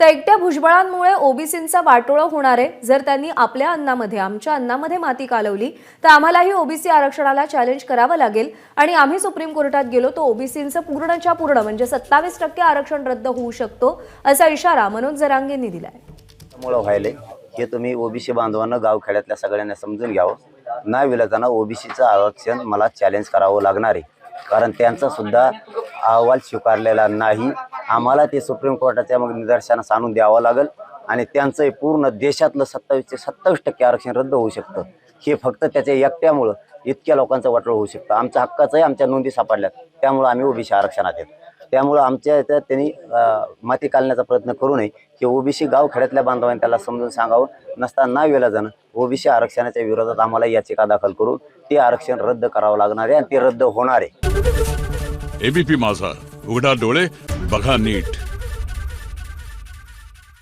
तर एकट्या भुजबळांमुळे ओबीसींचा वाटोळं होणार आहे. जर त्यांनी आपल्या अन्नामध्ये आमच्या अन्नामध्ये माती कालवली तर आम्हालाही ओबीसी आरक्षणाला चॅलेंज करावं लागेल. आणि आम्ही सुप्रीम कोर्टात गेलो तर ओबीसींचं पूर्णच्या पूर्ण म्हणजे सत्तावीस टक्के आरक्षण रद्द होऊ शकतो असा इशारा मनोज जरांगेंनी दिलाय. व्हायले हे तुम्ही ओबीसी बांधवांना गावखेड्यातल्या सगळ्यांना समजून घ्यावं. नाही विलताना ओबीसीचं आरक्षण मला चॅलेंज करावं लागणार आहे. कारण त्यांचा सुद्धा अहवाल स्वीकारलेला नाही. आम्हाला ते सुप्रीम कोर्टाच्या मग निदर्शनास आणून द्यावं लागेल. आणि त्यांचं पूर्ण देशातलं सत्तावीस ते सत्तावीस टक्के आरक्षण रद्द होऊ शकतं. हे फक्त त्याच्या एकट्यामुळं इतक्या लोकांचं वाटलं होऊ शकतं. आमच्या हक्काचंही आमच्या नोंदी सापडल्यात. त्यामुळं आम्ही ओबीसी आरक्षणात येत त्यामुळं आमच्या याच्यात त्यांनी माती काढण्याचा प्रयत्न करू नये. की ओबीसी गावखेड्यातल्या बांधवांनी त्याला समजून सांगावं. नसता ना वेला जाणं. ओबीसी आरक्षणाच्या विरोधात आम्हाला याचिका दाखल करून ते आरक्षण रद्द करावं लागणार आहे आणि ते रद्द होणार आहे. एबीपी माझा. उघडा डोळे बघा नीट.